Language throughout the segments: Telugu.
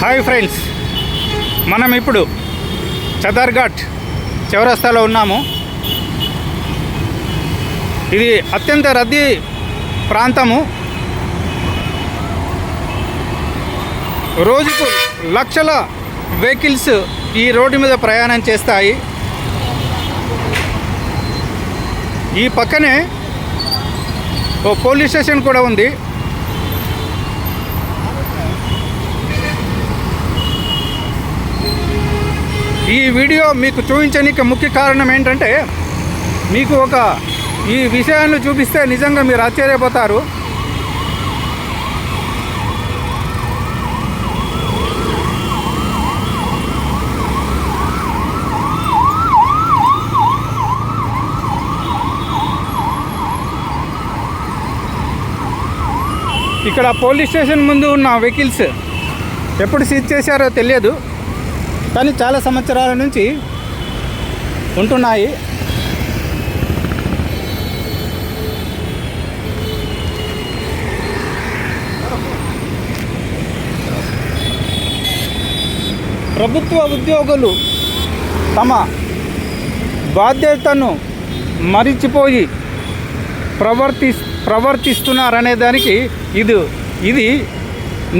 హాయ్ ఫ్రెండ్స్ మనం ఇప్పుడు చదర్ఘాట్ చౌరస్తాలో ఉన్నాము. ఇది అత్యంత రద్దీ ప్రాంతము. రోజుకు లక్షల వెహికల్స్ ఈ రోడ్డు మీద ప్రయాణం చేస్తాయి. ఈ పక్కనే ఓ పోలీస్ స్టేషన్ కూడా ఉంది. ఈ వీడియో మీకు చూపించడానికి ముఖ్య కారణం ఏంటంటే మీకు ఒక ఈ విషయాన్ని చూపిస్తే నిజంగా మీరు ఆశ్చర్యపోతారు. ఇక్కడ పోలీస్ స్టేషన్ ముందు ఉన్న వెహికల్స్ ఎప్పుడు సీజ్ చేశారో తెలియదు. కానీ చాలా సంవత్సరాల నుంచి ఉంటున్నాయి. ప్రభుత్వ ఉద్యోగులు తమ బాధ్యతను మరిచిపోయి ప్రవర్తి ప్రవర్తిస్తున్నారనే దానికి ఇది ఇది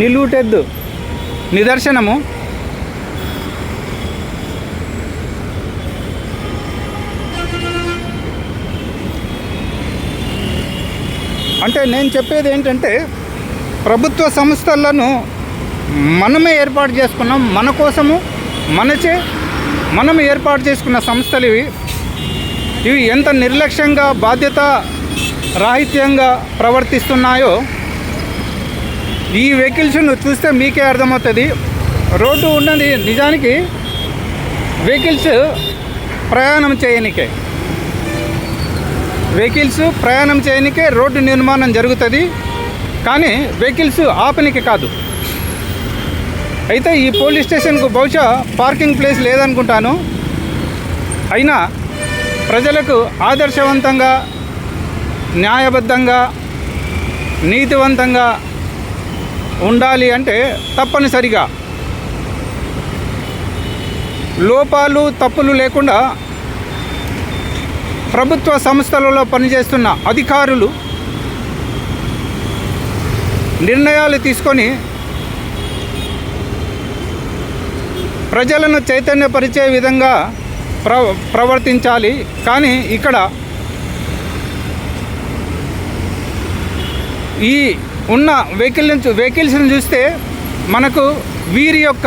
నిలువుటెద్దు నిదర్శనము. అంటే నేను చెప్పేది ఏంటంటే ప్రభుత్వ సంస్థలను మనమే ఏర్పాటు చేసుకున్నాం. మన కోసము మనచే మనం ఏర్పాటు చేసుకున్న సంస్థలు ఇవి. ఇవి ఎంత నిర్లక్ష్యంగా బాధ్యత రాహిత్యంగా ప్రవర్తిస్తున్నాయో ఈ వెహికల్స్ను చూస్తే మీకే అర్థమవుతుంది. రోడ్డు ఉన్నది నిజానికి వెహికల్స్ ప్రయాణం చేయనికే. వెహికల్స్ ప్రయాణం చేయనికే రోడ్డు నిర్మాణం జరుగుతుంది. కానీ వెహికల్స్ ఆపనికి కాదు. అయితే ఈ పోలీస్ స్టేషన్కు బహుశా పార్కింగ్ ప్లేస్ లేదనుకుంటాను. అయినా ప్రజలకు ఆదర్శవంతంగా న్యాయబద్ధంగా నీతివంతంగా ఉండాలి అంటే తప్పనిసరిగా లోపాలు తప్పులు లేకుండా ప్రభుత్వ సంస్థలలో పనిచేస్తున్న అధికారులు నిర్ణయాలు తీసుకొని ప్రజలను చైతన్యపరిచే విధంగా ప్ర ప్రవర్తించాలి. కానీ ఇక్కడ ఈ ఉన్న వెహికల్ వెహికల్స్ని చూస్తే మనకు వీరి యొక్క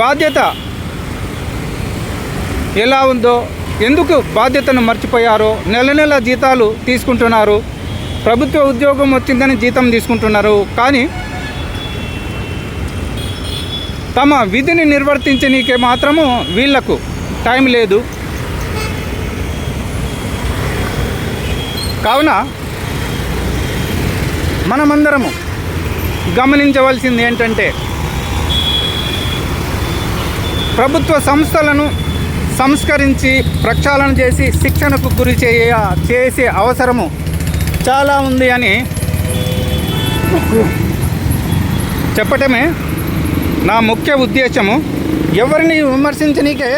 బాధ్యత ఎలా ఉందో ఎందుకు బాధ్యతను మర్చిపోయారో నెల నెల జీతాలు తీసుకుంటున్నారు ప్రభుత్వ ఉద్యోగం వచ్చిందని జీతం తీసుకుంటున్నారు కానీ తమ విధిని నిర్వర్తించనీకే మాత్రము వీళ్ళకు టైం లేదు. కావున మనమందరము గమనించవలసింది ఏంటంటే ప్రభుత్వ సంస్థలను సంస్కరించి ప్రక్షాళన చేసి శిక్షణకు గురి చేయ చేసే అవసరము చాలా ఉంది అని చెప్పటమే నా ముఖ్య ఉద్దేశము. ఎవరిని విమర్శించనీకే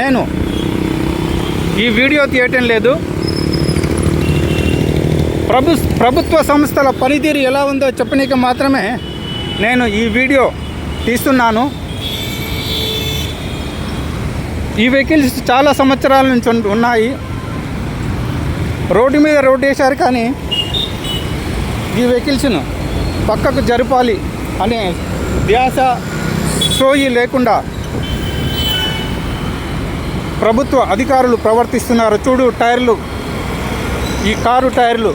నేను ఈ వీడియో తీయటం లేదు. ప్రభు ప్రభుత్వ సంస్థల పనితీరు ఎలా ఉందో చెప్పనీకి మాత్రమే నేను ఈ వీడియో తీస్తున్నాను. ఈ వెహికల్స్ చాలా సంవత్సరాల నుంచి ఉన్నాయి. రోడ్డు మీద రోడ్డు వేశారు కానీ ఈ వెహికల్స్ను పక్కకు జరపాలి అనే ధ్యాస సోయి లేకుండా ప్రభుత్వ అధికారులు ప్రవర్తిస్తున్నారు. చూడు టైర్లు. ఈ కారు టైర్లు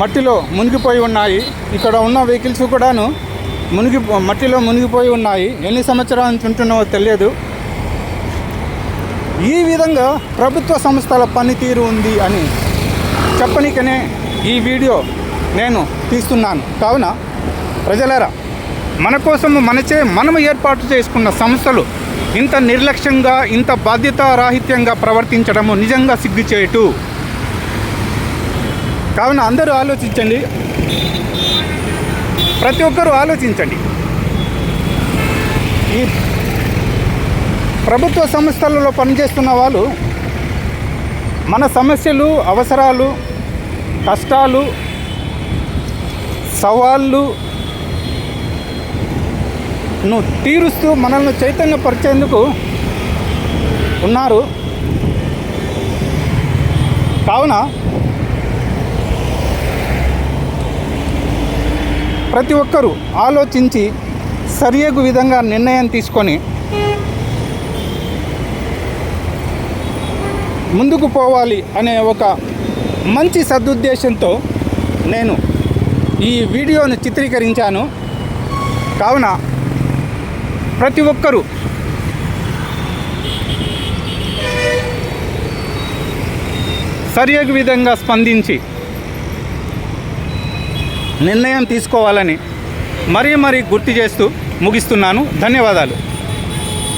మట్టిలో మునిగిపోయి ఉన్నాయి. ఇక్కడ ఉన్న వెహికల్స్ కూడాను మునిగి మట్టిలో మునిగిపోయి ఉన్నాయి. ఎన్ని సంవత్సరాలు తింటున్నావో తెలియదు. ఈ విధంగా ప్రభుత్వ సంస్థల పనితీరు ఉంది అని చెప్పనికనే ఈ వీడియో నేను తీస్తున్నాను. కావున ప్రజలరా మన కోసము మనచే మనము ఏర్పాటు చేసుకున్న సంస్థలు ఇంత నిర్లక్ష్యంగా ఇంత బాధ్యతారాహిత్యంగా ప్రవర్తించడము నిజంగా సిగ్గుచేటు. కావున అందరూ ఆలోచించండి. ప్రతి ఒక్కరూ ఆలోచించండి. ఈ ప్రభుత్వ సంస్థలలో పనిచేస్తున్న వాళ్ళు మన సమస్యలు అవసరాలు కష్టాలు సవాళ్ళు ను తీరుస్తూ మనల్ని చైతన్యపరిచేందుకు ఉన్నారు. కావున ప్రతి ఒక్కరూ ఆలోచించి సరియగు విధంగా నిర్ణయం తీసుకొని ముందుకు పోవాలి అనే ఒక మంచి సదుద్దేశంతో నేను ఈ వీడియోను చిత్రీకరించాను. కావున ప్రతి ఒక్కరూ సరియగు విధంగా స్పందించి నిర్ణయం తీసుకోవాలని మరీ మరీ గుర్తు చేస్తూ ముగిస్తున్నాను. ధన్యవాదాలు.